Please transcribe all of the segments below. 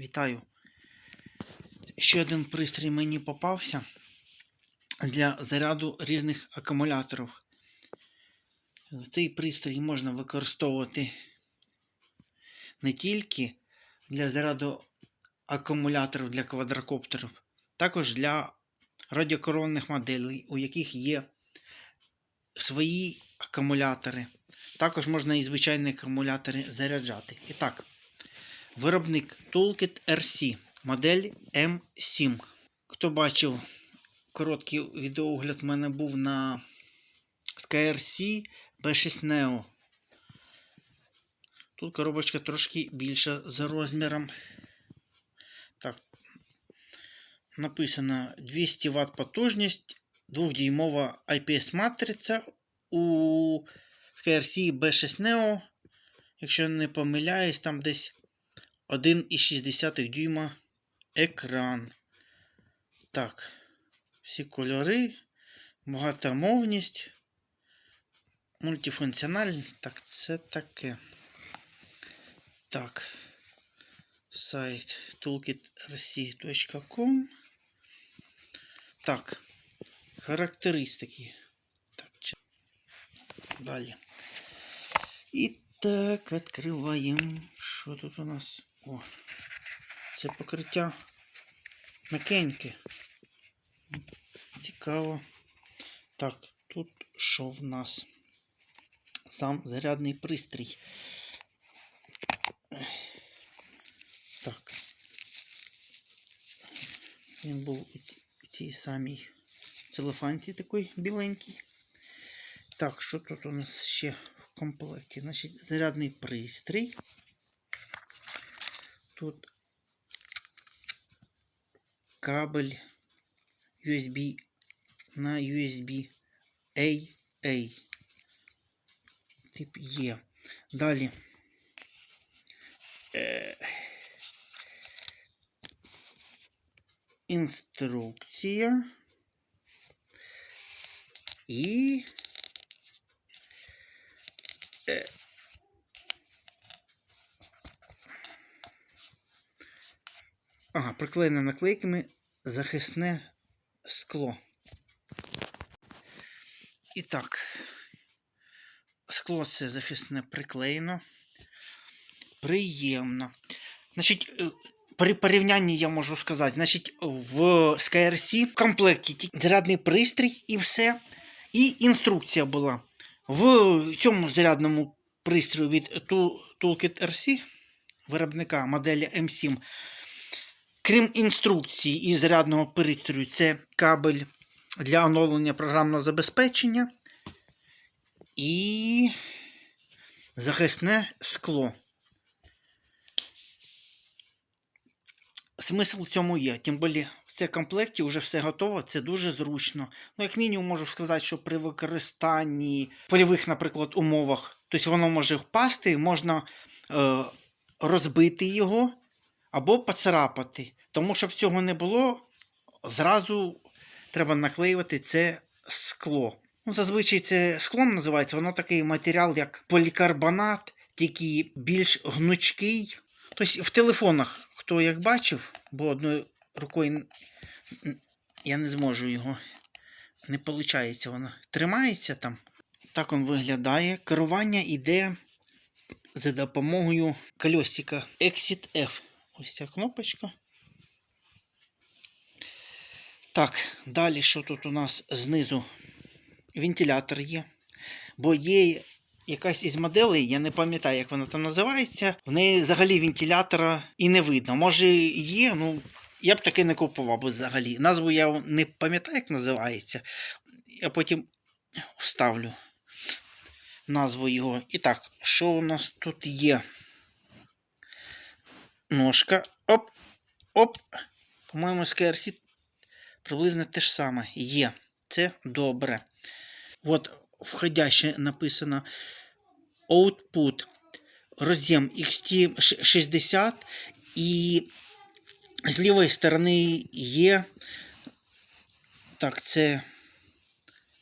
Вітаю. Ще один пристрій мені попався для заряду різних акумуляторів. Цей пристрій можна використовувати не тільки для заряду акумуляторів для квадрокоптерів, також для радіокоронних моделей, у яких є свої акумулятори. Також можна і звичайні акумулятори заряджати. І так, Виробник Toolkit RC, модель M7. Хто бачив короткий відеоогляд, в мене був на SkyRC B6 Neo. Тут коробочка трошки більша за розміром. Так, написано 200 Вт потужність, 2-дюймова IPS матриця у SkyRC B6 Neo. Якщо не помиляюсь, там десь 1,6 дюйма екран. Так, всі кольори, багатомовність, мультифункціональність. Так, це таке. Так, сайт toolkitrc.com. Так, характеристики. Так, далі. І так, відкриваємо. Що тут у нас? О, це покриття м'якеньке. Цікаво. Так, тут що в нас? Сам зарядний пристрій. Так. Він був у цій самій целофанці такий біленький. Так, що тут у нас ще в комплекті? Значить, зарядний пристрій. Тут кабель USB на USB AA. Тип Є. Далі. Е, інструкція. І Ага, приклеєне наклейками захисне скло. І так, скло це захисне приклеєно. Приємно. Значить, е, при порівнянні я можу сказати, значить, в SkyRC в комплекті зарядний пристрій і все. І інструкція була. В цьому зарядному пристрою від Toolkit RC виробника моделі M7 Крім інструкції і зарядного пристрою, це кабель для оновлення програмного забезпечення і захисне скло. Смисл в цьому є. Тим більше в цьому комплекті вже все готово, це дуже зручно. Ну, як мінімум, можу сказати, що при використанні польових, наприклад, умовах, тобто воно може впасти, можна е, розбити його або поцарапати. Тому щоб цього не було, зразу треба наклеювати це скло. Ну, зазвичай це скло називається, воно такий матеріал, як полікарбонат, тільки більш гнучкий. Тобто в телефонах, хто як бачив, бо одною рукою я не зможу його. Не виходить, воно тримається там. Так він виглядає. Керування йде за допомогою колесика Exit F. Ось ця кнопочка. Так, далі що тут у нас знизу? Вентилятор є. Бо є якась із моделей, я не пам'ятаю, як вона там називається. В неї взагалі вентилятора і не видно. Може є, ну я б таке не купував взагалі. Назву я не пам'ятаю, як називається. Я потім вставлю назву його. І так, що у нас тут є? Ножка. Оп, оп. По-моєму, з KRC приблизно те ж саме є. Це добре. От входяще написано Output. Роз'єм XT60 і з лівої сторони є. Так, це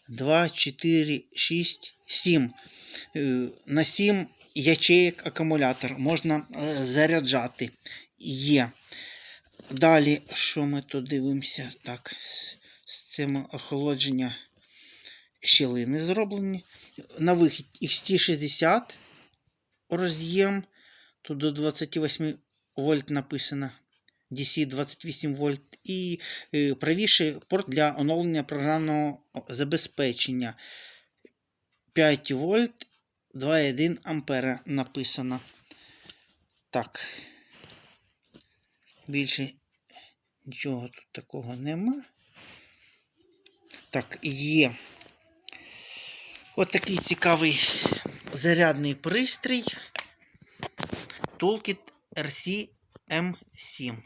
2, 4, 6, 7. Е, На 7 ячеїк акумулятор можна е, заряджати. є. Далі, що ми тут дивимося? Так, з- цим охолодження щілини зроблені. На вихід XT60 роз'єм. Тут до 28 вольт написано. DC 28 вольт. І е, правіше порт для оновлення програмного забезпечення. 5 вольт 2,1 ампера написано. Так. Більше нічого тут такого нема. Так, є. От такий цікавий зарядний пристрій. Toolkit RC M7.